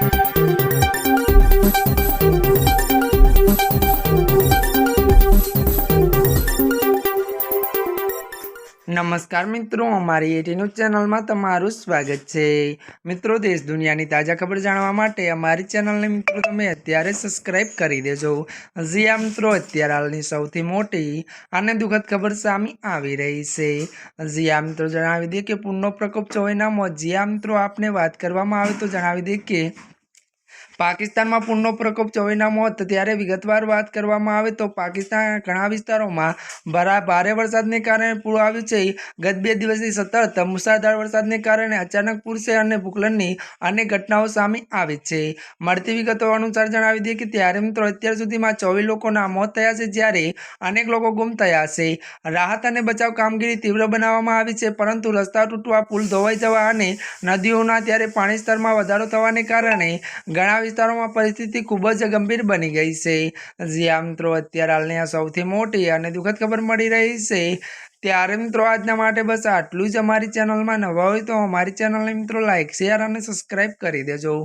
Thank you. નમસ્કાર મિત્રો, અમારી એટી ન્યૂઝ ચેનલમાં તમારું સ્વાગત છે. મિત્રો, દેશ દુનિયાની તાજા ખબર જાણવા માટે અમારી ચેનલને મિત્રો તમે અત્યારે સબસ્ક્રાઈબ કરી દેજો. હજી આ મિત્રો, અત્યારે હાલની સૌથી મોટી અને દુઃખદ ખબર સામે આવી રહી છે. હજી આ મિત્રો, જણાવી દઈએ કે પૂરનો પ્રકોપ ચોવીનામાં જી આ મિત્રો, આપને વાત કરવામાં આવે તો જણાવી દઈએ કે પાકિસ્તાનમાં પૂરનો પ્રકોપ ચોવીના મોત ત્યારે વિગતવાર વાત કરવામાં આવે તો પાકિસ્તાનના ઘણા વિસ્તારોમાં ભરા ભારે વરસાદને કારણે પૂર આવ્યું છે. ગત બે દિવસથી સતત મુસળધાર વરસાદને કારણે અચાનક પૂર છે અને ભૂકલનની અનેક ઘટનાઓ સામે આવી છે. મળતી વિગતો અનુસાર જણાવી દઈએ કે ત્યારે મિત્રો અત્યાર સુધીમાં ચોવીસ લોકોના મોત થયા છે, જ્યારે અનેક લોકો ગુમ થયા છે. રાહત અને બચાવ કામગીરી તીવ્ર બનાવવામાં આવી છે, પરંતુ રસ્તા તૂટવા, પુલ ધોવાઈ જવા અને નદીઓના ત્યારે પાણી સ્તરમાં વધારો થવાને કારણે ઘણા વિસ્તારોમાં પરિસ્થિતિ ખૂબ જ ગંભીર બની ગઈ છે. જ્યાં મિત્રો અત્યારે હાલની આ સૌથી મોટી અને દુઃખદ ખબર મળી રહી છે. ત્યારે મિત્રો આજના માટે બસ આટલું જ અમારી ચેનલમાં નવા હોય તો અમારી ચેનલને મિત્રો લાઇક શેર અને સબસ્ક્રાઈબ કરી દેજો.